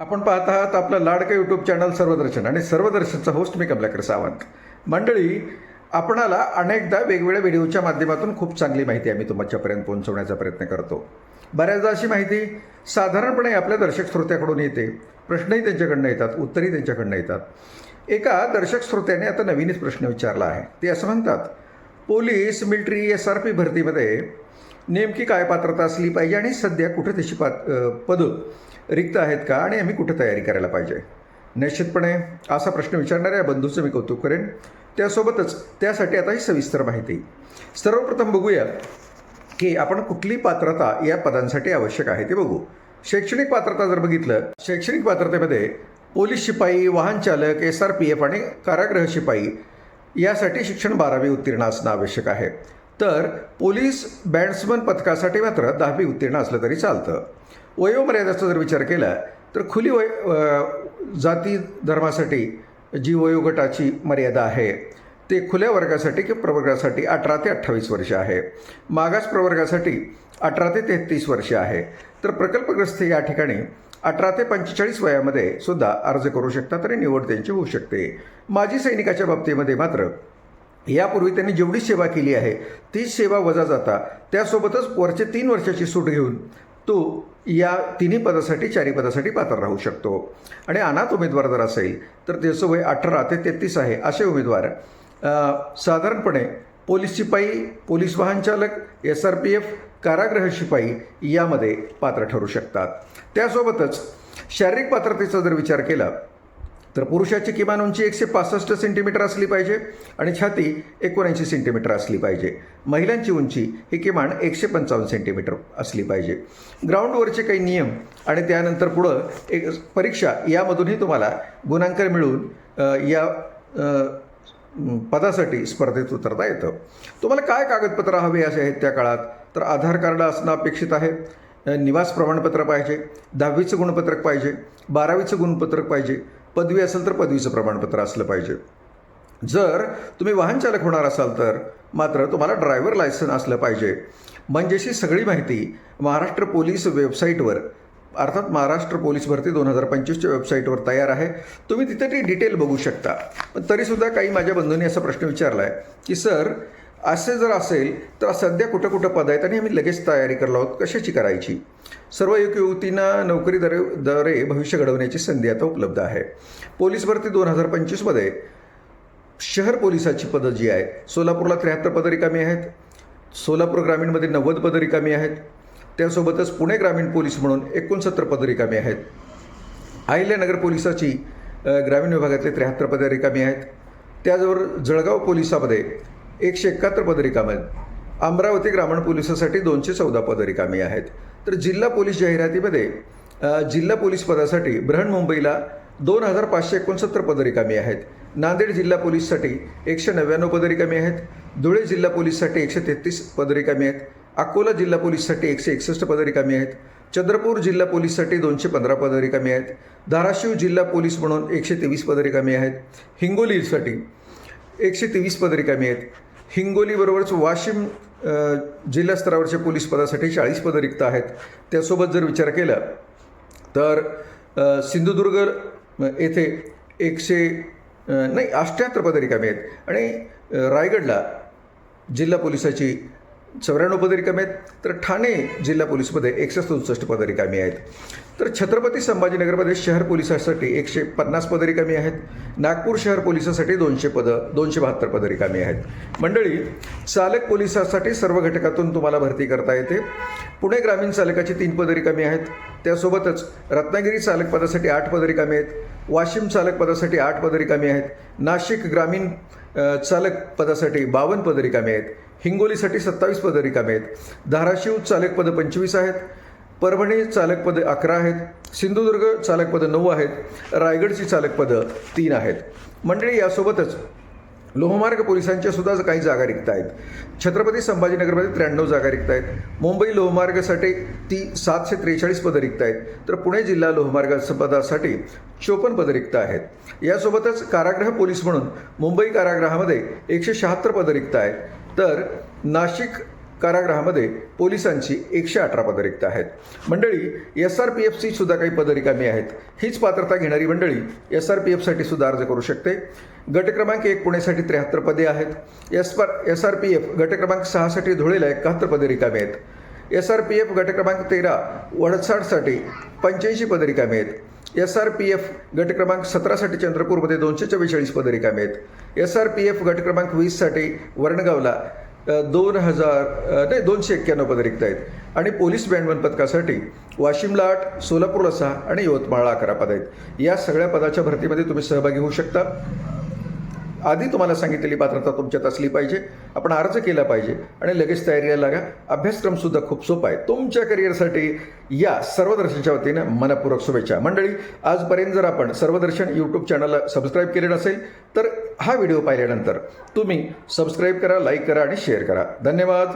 आपण पाहत आहात आपलं लाडकं यूट्यूब चॅनल सर्वदर्शन आणि सर्वदर्शनचा होस्ट मी कमलाकर सावंत. मंडळी आपणाला अनेकदा वेगवेगळ्या व्हिडिओच्या माध्यमातून खूप चांगली माहिती आम्ही तुमच्यापर्यंत पोहोचवण्याचा प्रयत्न करतो. बऱ्याचदा अशी माहिती साधारणपणे आपल्या दर्शक श्रोत्याकडून येते. प्रश्नही त्यांच्याकडनं येतात उत्तरही त्यांच्याकडनं येतात. एका दर्शक श्रोत्याने आता नवीनच प्रश्न विचारला आहे. ते असं म्हणतात police military S R P भरतीमध्ये नेमकी काय पात्रता असली पाहिजे आणि सध्या कुठे त्याची पात पदं रिक्त आहेत का आणि आम्ही कुठे तयारी करायला पाहिजे? निश्चितपणे असा प्रश्न विचारणाऱ्या बंधूचं मी कौतुक करेन. त्यासोबतच त्यासाठी आता ही सविस्तर माहिती. सर्वप्रथम बघूया की आपण कुठली पात्रता या पदांसाठी आवश्यक आहे ते बघू. शैक्षणिक पात्रता जर बघितलं शैक्षणिक पात्रतेमध्ये पोलीस शिपाई वाहन चालक एस आर पी एफ आणि कारागृह शिपाई यासाठी शिक्षण बारावी उत्तीर्ण असणं आवश्यक आहे. तर पोलीस बँड्समन पथकासाठी मात्र दहावी उत्तीर्ण असलं तरी चालतं. वयोमर्यादेचा जर विचार केला तर खुली वय जाती धर्मासाठी जी वयोगटाची मर्यादा आहे ते खुल्या वर्गासाठी किंवा प्रवर्गासाठी अठरा ते अठ्ठावीस वर्ष आहे. मागास प्रवर्गासाठी अठरा ते तेहतीस वर्ष आहे. तर प्रकल्पग्रस्त या ठिकाणी अठरा ते पंचेचाळीस वयामध्ये सुद्धा अर्ज करू शकतात आणि निवड त्यांची होऊ शकते. माजी सैनिकाच्या बाबतीमध्ये मात्र यापूर्वी त्यांनी जेवढी सेवा केली आहे तीच सेवा वजा जाता. त्यासोबतच वरचे तीन वर्षाची सूट घेऊन तो या तिन्ही पदासाठी चारी पदासाठी पात्र राहू शकतो. आणि अनाथ उमेदवार जर असेल तर त्याचं वय अठरा ते तेहतीस आहे असे उमेदवार साधारणपणे पोलीस शिपाई पोलीस वाहन चालक एस आर पी एफ कारागृह शिपाई यामध्ये पात्र ठरू शकतात. त्यासोबतच शारीरिक पात्रतेचा जर विचार केला तर पुरुषाची किमान उंची एकशे पासष्ट सेंटीमीटर असली पाहिजे आणि छाती एकोणऐंशी सेंटीमीटर असली पाहिजे. महिलांची उंची ही किमान एकशे पंचावन्न सेंटीमीटर असली पाहिजे. ग्राउंडवरचे काही नियम आणि त्यानंतर पुढं एक परीक्षा यामधूनही तुम्हाला गुणांकन मिळून या पदासाठी स्पर्धेत उतरता येतं. तुम्हाला काय कागदपत्र हवे असे आहेत त्या काळात? तर आधार कार्ड असणं अपेक्षित आहे. निवास प्रमाणपत्र पाहिजे. दहावीचं गुणपत्रक पाहिजे. बारावीचं गुणपत्रक पाहिजे. पदवी असेल तर पदवीचं प्रमाणपत्र असलं पाहिजे. जर तुम्ही वाहन चालक होणार असाल तर मात्र तुम्हाला ड्रायव्हर लायसन असलं पाहिजे. म्हणजेशी सगळी माहिती महाराष्ट्र पोलीस वेबसाईटवर अर्थात महाराष्ट्र पोलीस भरती दोन हजार पंचवीसच्या वेबसाईटवर तयार आहे. तुम्ही तिथे ती डिटेल बघू शकता. पण तरीसुद्धा काही माझ्या बंधूंनी असा प्रश्न विचारला आहे की सर असे जर असेल तर सध्या कुठं कुठं पद आहेत आणि आम्ही लगेच तयारी करलो आहोत कशाची करायची? सर्व युग युवतींना नोकरी दरे दरे भविष्य घडवण्याची संधी आता उपलब्ध आहे. पोलीस भरती दोन हजार पंचवीसमध्ये शहर पोलिसाची पदं जी आहे सोलापूरला त्र्याहत्तर पदं रिकामी आहेत. सोलापूर ग्रामीणमध्ये नव्वद पदं रिकामी आहेत. त्यासोबतच पुणे ग्रामीण पोलीस म्हणून एकोणसत्तर पदं रिकामी आहेत. अहिल्यानगर पोलिसाची ग्रामीण विभागातले त्र्याहत्तर पदं रिकामी आहेत. त्याचबरोबर जळगाव पोलिसामध्ये एकशे एकाहत्तर पदं रिकामी आहेत. अमरावती ग्रामीण पोलिसासाठी दोनशे चौदा पदं रिकामी आहेत. तर जिल्हा पोलीस जाहिरातीमध्ये जिल्हा पोलीस पदासाठी बृहन्मुंबईला दोन हजार पाचशे एकोणसत्तर पदं रिकामी आहेत. नांदेड जिल्हा पोलीससाठी एकशे नव्याण्णव पदं रिकामी आहेत. धुळे जिल्हा पोलीससाठी एकशे तेहतीस पदं रिकामी आहेत. अकोला जिल्हा पोलीससाठी एकशे एकसष्ट पदं रिकामी आहेत. चंद्रपूर जिल्हा पोलीससाठी दोनशे पंधरा पदं रिकामी आहेत. धाराशिव जिल्हा पोलीस म्हणून एकशे तेवीस पदं रिकामी आहेत. हिंगोलीसाठी एकशे तेवीस पदं रिकामी आहेत. हिंगोलीबरोबरच वाशिम जिल्हा स्तरावरच्या पोलीस पदासाठी चाळीस पदं रिक्त आहेत. त्यासोबत जर विचार केला तर सिंधुदुर्ग येथे एकशे नाही अष्ट्याहत्तर पदं रिकामी आहेत. आणि रायगडला जिल्हा पोलिसाची चौऱ्याण्णव पदं रिकामी आहेत तर ठाणे जिल्हा पोलीसमध्ये एकशे चौसष्ट पदं रिकामी आहेत. तर छत्रपती संभाजीनगरमध्ये शहर पोलिसासाठी एकशे पन्नास पदं रिकामी आहेत. नागपूर शहर पोलिसासाठी दोनशे पदं दोनशे बहात्तर पदं रिकामी आहेत. मंडळी चालक पोलिसासाठी सर्व घटकातून तुम्हाला भरती करता येते. पुणे ग्रामीण चालकाची तीन पदं रिकामी आहेत. त्यासोबतच रत्नागिरी चालक पदासाठी आठ पदं रिकामी आहेत. वाशिम चालक पदासाठी आठ पदं रिकामी आहेत. नाशिक ग्रामीण चालक पदासाठी बावन्न पदं रिकामी आहेत. हिंगोलीसाठी सत्तावीस पदं रिकामी आहेत. धाराशिव चालक पदं पंचवीस आहेत. परभणी चालकपदं अकरा आहेत. सिंधुदुर्ग चालक पदं नऊ आहेत. रायगडची चालक पदं तीन आहेत. मंडळी यासोबतच लोहमार्ग पोलिसांच्या सुद्धा काही जागा रिक्त आहेत छत्रपती संभाजीनगरमध्ये त्र्याण्णव जागा रिक्त आहेत मुंबई लोहमार्गासाठी ती सातशे त्रेचाळीस पदं रिक्त आहेत तर पुणे जिल्हा लोहमार्ग पदासाठी चोपन्न पदं रिक्त आहेत. यासोबतच कारागृह पोलीस म्हणून मुंबई कारागृहामध्ये एकशे शहात्तर पदं रिक्त आहेत तर नाशिक कारागृहामध्ये पोलिसांची एकशे अठरा पदं रिक्त आहेत. मंडळी एस आर पी एफची सुद्धा काही पदं रिकामी आहेत. हीच पात्रता घेणारी मंडळी एस आर पी एफसाठी सुद्धा अर्ज करू शकते. गट क्रमांक एक पुणेसाठी त्र्याहत्तर पदे आहेत. As per S R P F गट क्रमांक सहासाठी धुळेला एकाहत्तर पदे रिकामी आहेत. एस आर पी एफ गट क्रमांक तेरा वडसाठसाठी पंच्याऐंशी पदे रिकामी आहेत. एस आर पी एफ गट क्रमांक सतरासाठी चंद्रपूरमध्ये दोनशे चव्वेचाळीस पदे रिकामे आहेत. एस आर पी एफ गट क्रमांक वीससाठी वरणगावला दोन हजार नाही दोनशे एक्क्याण्णव पदे रिक्त आहेत. आणि पोलीस बँडमन पथकासाठी वाशिमला आठ सोलापूरला सहा आणि यवतमाळला अकरा पद आहेत. या सगळ्या पदाच्या भरतीमध्ये तुम्ही सहभागी होऊ शकता. आधी तुम्हाला सांगितलेली पात्रता तुमच्यात असली पाहिजे. आपण अर्ज केला पाहिजे. आणि लगेच तयारीला लागा. अभ्यासक्रमसुद्धा खूप सोपा आहे. तुमच्या करिअरसाठी या सर्वदर्शनच्या वतीनं मनपूर्वक शुभेच्छा. मंडळी आजपर्यंत जर आपण सर्वदर्शन यूट्यूब चॅनलला सबस्क्राईब केले नसेल तर हा व्हिडिओ पाहिल्यानंतर तुम्ही सबस्क्राईब करा लाईक करा आणि शेअर करा. धन्यवाद.